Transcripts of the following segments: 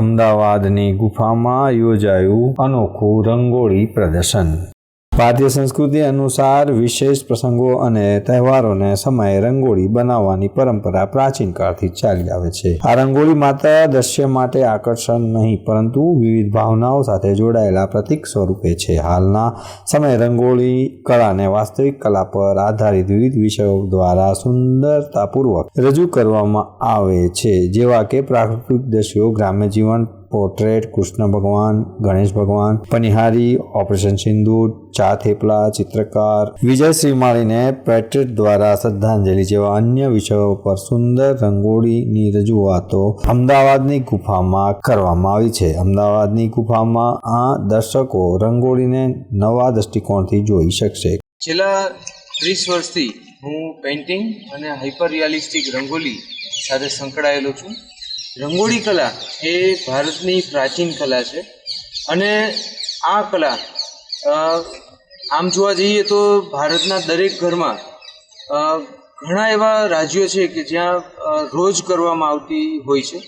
અમદાવાદની ગુફામાં યોજાયું અનોખું રંગોળી પ્રદર્શન. ભારતીય સંસ્કૃતિ અનુસાર વિશેષ પ્રસંગો અને તહેવારોને સમયે રંગોળી બનાવવાની પરંપરા પ્રાચીન કાળથી ચાલી આવે છે. આ રંગોળી માત્ર દ્રશ્ય માટે આકર્ષણ નહીં, પરંતુ વિવિધ ભાવનાઓ સાથે જોડાયેલા પ્રતીક સ્વરૂપે છે. હાલના સમયે રંગોળી કળાને વાસ્તવિક કલા પર આધારિત વિવિધ વિષયો દ્વારા સુંદરતાપૂર્વક રજૂ કરવામાં આવે છે. જેવા કે પ્રાકૃતિક દ્રશ્યો, ગ્રામ્ય જીવન પોર્ટ્રેટ કૃષ્ણ ભગવાન ગણેશ ભગવાન પનિહારી ઓપરેશન સિંદૂર ચા થેપલા ચિત્રકાર વિજય શ્રીમાળીને પેટ્રેટ દ્વારા શ્રદ્ધાંજલિ જેવા અન્ય વિષયો પર સુંદર રંગોળીની રજૂઆતો અમદાવાદની ગુફામાં કરવામાં આવી છે. અમદાવાદની ગુફામાં આ દર્શકો રંગોળીને નવા દ્રષ્ટિકોણથી જોઈ શકશે. છેલ્લા ત્રીસ વર્ષથી હું પેઇન્ટિંગ અને હાઇપર રિયાલિસ્ટિક રંગોલી સાથે સંકળાયેલો છું. રંગોળી કલા એ ભારતની પ્રાચીન કલા છે. અને આ કલા આમ જોવા જઈએ તો ભારતના દરેક ઘરમાં ઘણા એવા રાજ્યો છે કે જ્યાં રોજ કરવામાં આવતી હોય છે.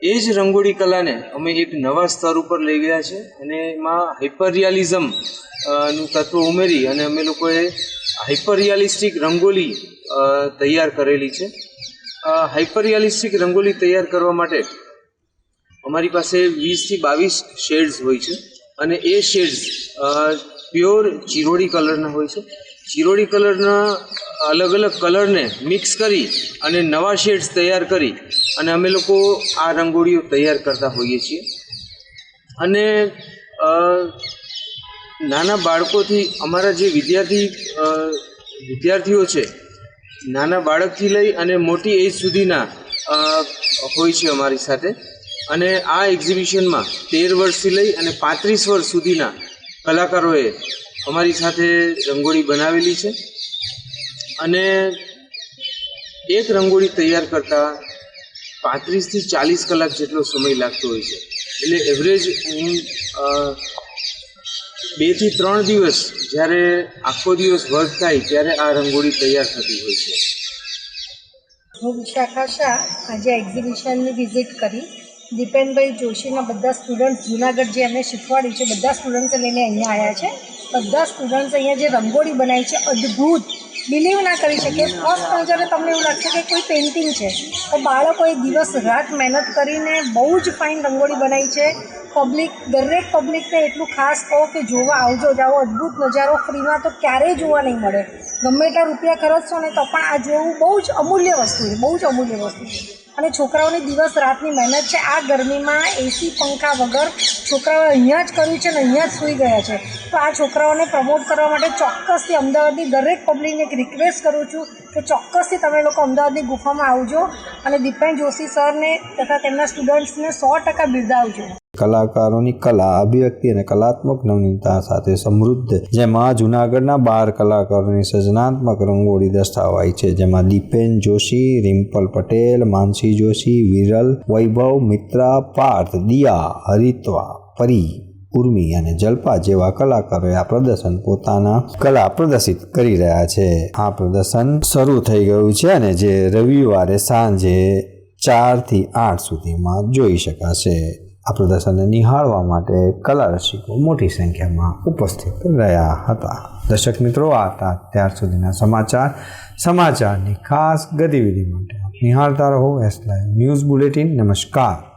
એ જ રંગોળી કલાને અમે એક નવા સ્તર ઉપર લઈ ગયા છે અને એમાં હાઇપર રિયાલિઝમનું તત્વ ઉમેરી અને અમે લોકોએ હાઇપર રિયાલિસ્ટિક રંગોલી તૈયાર કરેલી છે. હાઇપર રિયાલિસ્ટિક રંગોલી તૈયાર કરવા માટે અમારી પાસે વીસથી બાવીસ શેડ્સ હોય છે અને એ શેડ્સ પ્યોર ચિરોડી કલરના હોય છે. ચિરોડી કલરના અલગ અલગ કલરને મિક્સ કરી અને નવા શેડ્સ તૈયાર કરી અને અમે લોકો આ રંગોળીઓ તૈયાર કરતા હોઈએ છીએ. અને નાના બાળકોથી અમારા જે વિદ્યાર્થી વિદ્યાર્થીઓ છે નાના બાળકથી લઈ અને મોટી એજ સુધીના હોય છે અમારી સાથે. અને આ એક્ઝિબિશનમાં તેર વર્ષથી લઈ અને પાંત્રીસ વર્ષ સુધીના કલાકારોએ અમારી સાથે રંગોળી બનાવેલી છે. અને એક રંગોળી તૈયાર કરતાં પાંત્રીસથી ચાલીસ કલાક જેટલો સમય લાગતો હોય છે. એટલે એવરેજ હું બેથી ત્રણ દિવસ જ્યારે આખો દિવસ વર્ક થાય ત્યારે આ રંગોળી તૈયાર થતી હોય છે. હું વિશાખા શાહ આજે એક્ઝિબિશનની વિઝિટ કરી. દીપેનભાઈ જોશીના બધા સ્ટુડન્ટ્સ જુનાગઢ જે એમને શીખવાડ્યું છે, બધા સ્ટુડન્ટ્સે લઈને અહીંયા આવ્યા છે. બધા સ્ટુડન્ટ્સ અહીંયા જે રંગોળી બનાવી છે, અદ્ભુત. બિલીવ ના કરી શકે ફર્સ્ટ નજરે તમને એવું લાગશે કે કોઈ પેઇન્ટિંગ છે, તો બાળકોએ દિવસ રાત મહેનત કરીને બહુ જ ફાઇન રંગોળી બનાવી છે. પબ્લિક દરેક પબ્લિકને એટલું ખાસ કહો કે જોવા આવજો, જાઓ, અદ્ભુત નજારો, ફ્રીમાં તો ક્યારેય જોવા નહીં મળે. ગમે એટલા રૂપિયા ખર્ચશો ને, તો પણ આ જોવું બહુ જ અમૂલ્ય વસ્તુ છે, બહુ જ અમૂલ્ય વસ્તુ છે. અને છોકરાઓની દિવસ રાતની મહેનત છે, આ ગરમીમાં એસી પંખા વગર છોકરાઓએ અહીંયા જ કર્યું છે ને, અહીંયા જ સૂઈ ગયા છે. તો આ છોકરાઓને પ્રમોટ કરવા માટે ચોક્કસથી અમદાવાદની દરેક પબ્લિકને એક રિક્વેસ્ટ કરું છું કે ચોક્કસથી તમે લોકો અમદાવાદની ગુફામાં આવજો અને દીપેન જોશી સરને તથા તેમના સ્ટુડન્ટ્સને સો ટકા બિરદાવજો. કલાકારોની કલા, અભિવ્યક્તિ અને કલાત્મક નવનીતા સાથે સમૃદ્ધ જેમાં જૂનાગઢના બાર કલાકારોની સર્જનાત્મક રંગોળી દર્શાવાઈ છે. જેમાં દીપેન જોશી, રિમ્પલ પટેલ, માનસી જોશી, વિરલ, વૈભવ, મિત્રા, પાર્થ, દિયા હરિત્વા પરી, ઉર્મી અને જલ્પા જેવા કલાકારોએ આ પ્રદર્શન પોતાના કલા પ્રદર્શિત કરી રહ્યા છે. આ પ્રદર્શન શરૂ થઈ ગયું છે અને જે રવિવારે સાંજે ચારથી આઠ સુધીમાં જોઈ શકાશે. આ પ્રદર્શનને નિહાળવા માટે કલા રસિકો મોટી સંખ્યામાં ઉપસ્થિત રહ્યા હતા. દર્શક મિત્રો, આ હતા ત્યાર સુધીના સમાચાર. સમાચારની ખાસ ગતિવિધિ માટે નિહાળતા રહો. એસ લાઈવ ન્યૂઝ બુલેટિન નમસ્કાર.